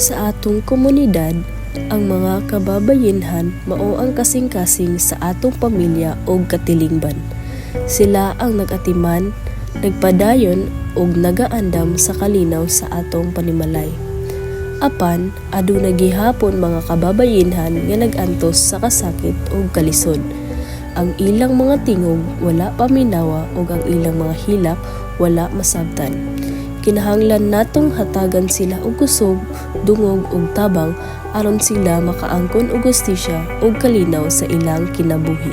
Sa atong komunidad, ang mga kababayinhan mao ang kasing-kasing sa atong pamilya o katilingban. Sila ang nagatiman, nagpadayon ug nagaandam sa kalinaw sa atong panimalay. Apan, aduna gihapon mga kababayinhan nga nagantos sa kasakit o kalisod. Ang ilang mga tingog wala paminawa ug ang ilang mga hilak wala masabtan. Kinahanglan natong hatagan sila og kusog, dungog ug tabang aron sila makaangkon og gustisya ug kalinaw sa ilang kinabuhi.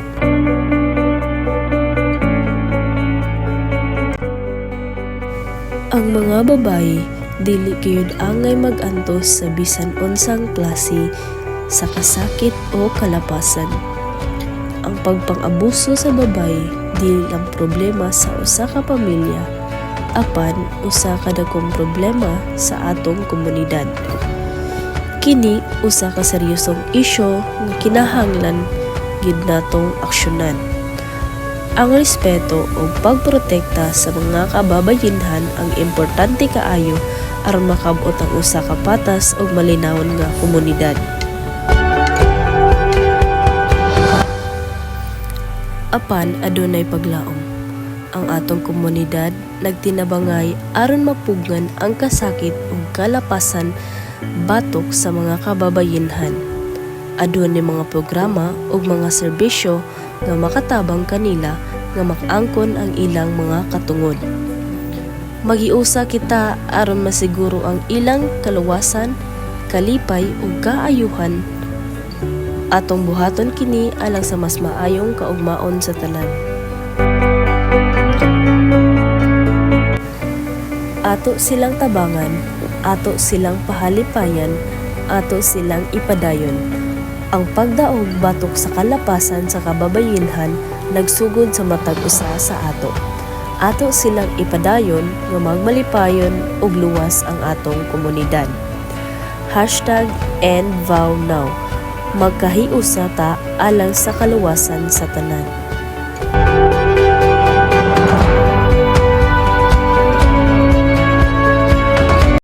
Ang mga babaye dili gyud angay mag-antos sa bisan unsang klase sa kasakit o kalapasan. Ang pagpang-abuso sa babaye dili lang problema sa usa ka pamilya, apan usa ka dagkong problema sa atong komunidad. Kini usa ka seryosong isyu nga kinahanglan gid natong aksyonan. Ang respeto o pagprotekta sa mga kababayinhan ang importante kaayo aron makabot ang usa ka patas ug malinawon nga komunidad. Apan adunay paglaom. Ang atong komunidad nagtinabangay aron mapugnan ang kasakit ug kalapasan batok sa mga kababayinhan. Adunay mga programa ug mga serbisyo nga makatabang kanila nga makangkon ang ilang mga katungod. Magiusa kita aron masiguro ang ilang kaluwasan, kalipay ug kaayuhan atong buhaton kini alang sa mas maayong kaugmaon sa tanan. Ato silang tabangan, ato silang pahalipayan, ato silang ipadayon. Ang pagdaog batok sa kalapasan sa kababayinhan nagsugod sa matag usa sa ato. Ato silang ipadayon nga magmalipayon ug luwas ang atong komunidad. Hashtag End Vow Now. Magkahiusa ta alang sa kaluwasan sa tanan.